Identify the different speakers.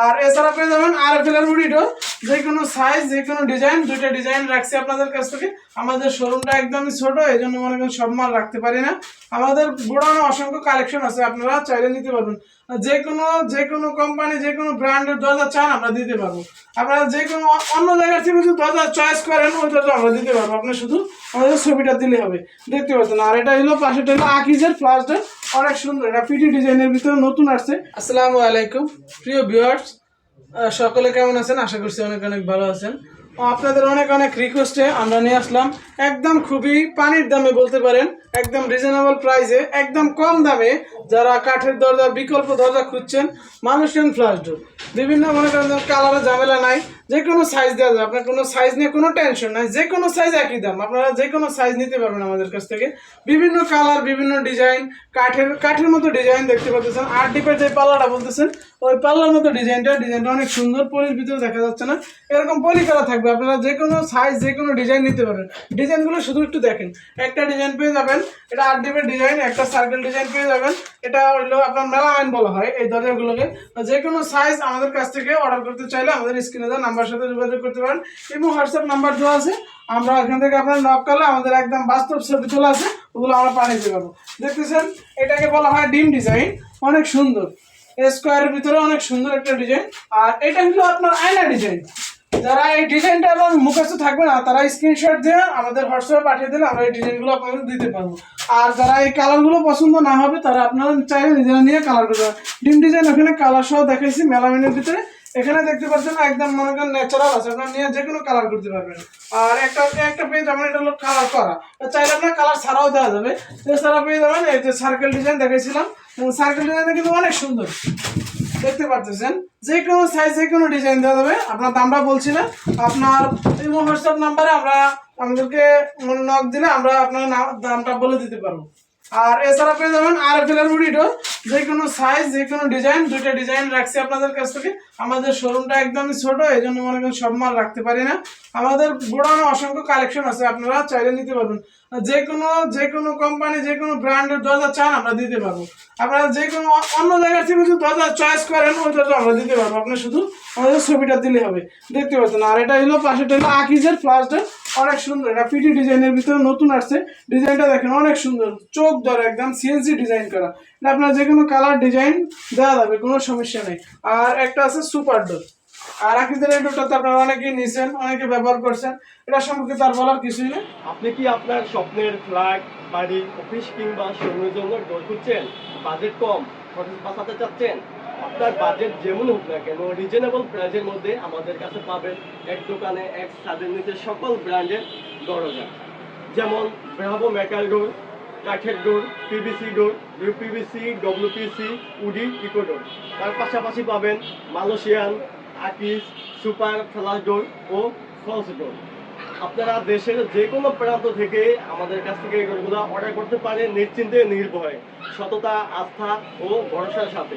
Speaker 1: আর এছাড়া পেয়ে যাবেন আর এফ এর উডিটো যে কোনো সাইজ যে কোনো ডিজাইন দুইটা ডিজাইন রাখছি আপনাদের কাছ থেকে। আমাদের শোরুমটা একদমই ছোট এই জন্য মনে করেন সব মাল রাখতে পারি না। আমাদের গোডাউনে অসংখ্য কালেকশন আছে, আপনারা চাইলে নিতে পারবেন। যে কোনো যে কোনো কোম্পানি যে কোনো ব্র্যান্ডের দরজা চান আমরা দিতে পারব। আপনারা যে কোনো অন্য জায়গা থেকে যদি দরজা চয়েস করেন, ওই দরজা আমরা দিতে পারব। আপনি শুধু আমাদের ছবিটা দিলে হবে। দেখতে পাচ্ছেন, আর এটা হলো পাশেটা হলো আকিজের ফ্লাসটা অনেক সুন্দর, এটা পিটি ডিজাইনের ভিতরে নতুন আসছে। আসসালামু আলাইকুম। প্রিয় ভিউয়ার্স সকলে কেমন আছেন? আশা করছি অনেক অনেক ভালো আছেন। আপনাদের অনেক অনেক রিকোয়েস্টে আমরা নিয়ে আসলাম। একদম খুবই পানির দামে বলতে পারেন। একদম রিজনেবল প্রাইসে একদম কম দামে যারা কাঠের দরজা, বিকল্প দরজা খুঁজছেন মানুষের ফ্লাশ ডোর বিভিন্ন মনে করেন কালারে ঝামেলা নাই, যে কোনো সাইজ দেওয়া যায় আপনার কোনো সাইজ নিয়ে কোনো টেনশন নাই, যে কোনো সাইজ একই দাম। আপনারা যে কোনো সাইজ নিতে পারবেন আমাদের কাছ থেকে। বিভিন্ন কালার বিভিন্ন ডিজাইন কাঠের কাঠের মতো ডিজাইন দেখতে পাচ্ছেন। আর ডিপের যে পাল্লাটা বলতেছেন, ওই পাল্লার মতো ডিজাইনটা ডিজাইনটা অনেক সুন্দর, পলির ভিতরে দেখা যাচ্ছে না। এরকম পলি করা থাকবে। আপনারা যে কোনো সাইজ যে কোনো ডিজাইন নিতে পারবেন। ডিজাইনগুলো শুধু একটু দেখেন। একটা ডিজাইন পেয়ে যাবেন এটা আট ডিপের ডিজাইন একটা সার্কেল ডিজাইন পেয়ে যাবেন। এটা হইল আপনার মেলামাইন বলা হয় এই দরজাগুলোকে যে কোনো সাইজ আমাদের কাছ থেকে অর্ডার করতে চাইলে আমাদের স্ক্রিনে দেওয়া নাম্বার সাথে যোগাযোগ করতে পারেন। এবং হোয়াটসঅ্যাপ নাম্বার দেওয়া আছে। আমরা এখান থেকে আপনার নক করলে আমাদের একদম বাস্তব ছবি তোলা আছে, ওগুলো আমরা পাঠিয়ে পারব। দেখতেছেন, এটাকে বলা হয় ডিম ডিজাইন অনেক সুন্দর। স্কোয়ারের ভিতরে অনেক সুন্দর একটা ডিজাইন আর এটা হলো আপনার আয়না ডিজাইন যারা এই ডিজাইনটা এবং মুখস্থ থাকবে না, তারা স্ক্রিনশট দিয়ে আমাদের হোয়াটসঅ্যাপে পাঠিয়ে দিলে আমরা এই ডিজাইনগুলো আপনাদের দিতে পারব। আর যারা এই কালারগুলো পছন্দ না হবে, তারা আপনারা চাইলে নিজেরা নিয়ে কালার করতে ডিম ডিজাইন ওখানে কালার সহ দেখাইছি মেলামিনের ভিতরে। এখানে দেখতে পাচ্ছেন একদম মনে করেন ন্যাচারাল আছে, আপনারা নিয়ে যে কোনো কালার করতে পারবেন। আর একটা একটা পেজ আমার এটা হলো কালার করা। চাইলে আপনার কালার ছাড়াও দেওয়া যাবে। এছাড়া পেয়ে যাবেন এই যে সার্কেল ডিজাইন দেখাইছিলাম। সার্কেল ডিজাইনটা কিন্তু অনেক সুন্দর। দেখতে পাচ্ছেন যে কোনো সাইজ যে কোনো ডিজাইন দেওয়া যাবে। আপনার দামটা বলছি না আপনার এই হোয়াটসঅ্যাপ নাম্বারে আমরা আমাদেরকে নক দিলে আমরা আপনার দামটা বলে দিতে পারব। আর এছাড়া পেয়ে যাবেন আর এফ এর উডিটো যে কোনো সাইজ যে কোনো ডিজাইন দুইটা ডিজাইন রাখছি আপনাদের কাছ থেকে। আমাদের শোরুমটা একদমই ছোট, এই জন্য মনে করেন সব মাল রাখতে পারি না। আমাদের গোডাউনে অসংখ্য কালেকশন আছে, আপনারা চাইলে নিতে পারবেন। যে কোনো যে কোনো কোম্পানি যে কোনো ব্র্যান্ডের দরজা চান আমরা দিতে পারব। আপনারা যে কোনো অন্য জায়গা থেকে যদি দরজা চয়েস করেন ওই দরজা আমরা দিতে পারব। আপনি শুধু আমাদের ছবিটা দিলে হবে। দেখতে পাচ্ছেন, আর এটা হলো পাশেটা হলো আকিজের ফ্লাসটা অনেক সুন্দর, এটা পিটি ডিজাইনের ভিতরে নতুন আসছে। ডিজাইনটা দেখেন, অনেক সুন্দর। চোখ ধরে একদম সিএনসি ডিজাইন করা। এটা আপনার যে কোনো কালার ডিজাইন দেওয়া যাবে, কোনো সমস্যা নেই। আর একটা আছে সুপার ডোর আর আপনারা অনেকেই নিছেন, অনেকে ব্যবহার করছেন। এটা সম্পর্কে তার বলার কিছুই নেই।
Speaker 2: আপনি কি আপনার স্বপ্নের ফ্ল্যাট বাড়ি অফিস কিংবা জন্য ডোর খুঁজছেন বাজেট কম, খরচ বাঁচাতে চাচ্ছেন? আপনার বাজেট যেমন হোক না কেন রিজনেবল মধ্যে আমাদের কাছে পাবেন এক দোকানে, এক ছাদের নিচে সকল ব্র্যান্ডের দরজা। যেমন ব্রাভো মেটাল ডোর কাঠের door PVC door uPVC WPC woody eco door তার পাশাপাশি পাবেন মালয়েশিয়ান আকিস সুপার খেলার ও ফলস আপনারা দেশের যে কোনো প্রান্ত থেকে আমাদের কাছ থেকে এগুলো অর্ডার করতে পারেন নিশ্চিন্তে, নির্ভয়ে। সততা, আস্থা ও ভরসার সাথে।